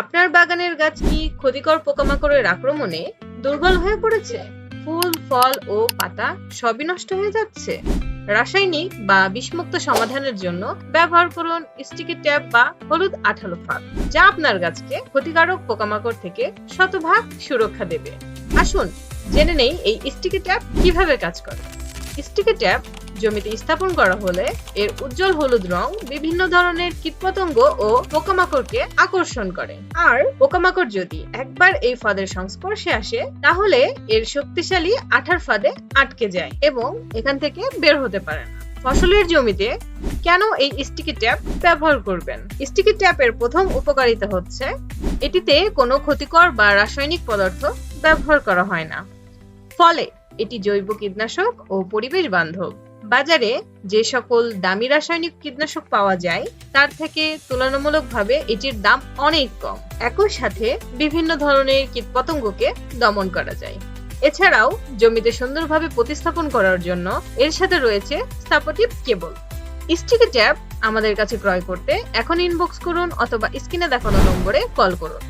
আপনার বাগানের গাছ কি ক্ষতিকর পোকামাকড়ের আক্রমণে দুর্বল হয়ে পড়েছে? ফুল, ফল ও পাতা সবই নষ্ট হয়ে যাচ্ছে। রাসায়নিক বা বিষমুক্ত সমাধানের জন্য ব্যবহার করুন স্টিকি ট্যাপ বা হলুদ আঠালো ফাঁক যা আপনার গাছকে ক্ষতিকারক পোকামাকড় থেকে শতভাগ সুরক্ষা দেবে। আসুন জেনে নেই এই স্টিকি ট্যাপ কীভাবে কাজ করে। স্টিকি ট্যাপ জমিতে স্থাপন করা হলে এর উজ্জ্বল হলুদ রং বিভিন্ন ধরনের কীটপতঙ্গ ও পোকামাকড়কে আকর্ষণ করে। আর পোকামাকড় যদি একবার এই ফাঁদের সংস্পর্শে আসে, তাহলে এর শক্তিশালী আঠার ফাঁদে আটকে যায় এবং এখান থেকে বের হতে পারে না। ফসলের জমিতে কেন এই স্টিকি ট্যাপ ব্যবহার করবেন? স্টিকি ট্যাপের প্রথম উপকারিতা হচ্ছে, এটিতে কোনো ক্ষতিকর বা রাসায়নিক পদার্থ ব্যবহার করা হয় না। ফলে এটি জৈব কীটনাশক ও পরিবেশ বান্ধব। বাজারে যে সকল দামি রাসায়নিক কীটনাশক পাওয়া যায়, তার থেকে তুলনামূলকভাবে এটির দাম অনেক কম। একই সাথে বিভিন্ন ধরনের কীটপতঙ্গকে দমন করা যায়। এছাড়াও জমিতে সুন্দরভাবে প্রতিস্থাপন করার জন্য এর সাথে রয়েছে স্থাপটিভ কেবল। স্টিকি ট্যাপ আমাদের কাছে ক্রয় করতে এখন ইনবক্স করুন অথবা স্ক্রিনে দেখানো নম্বরে কল করুন।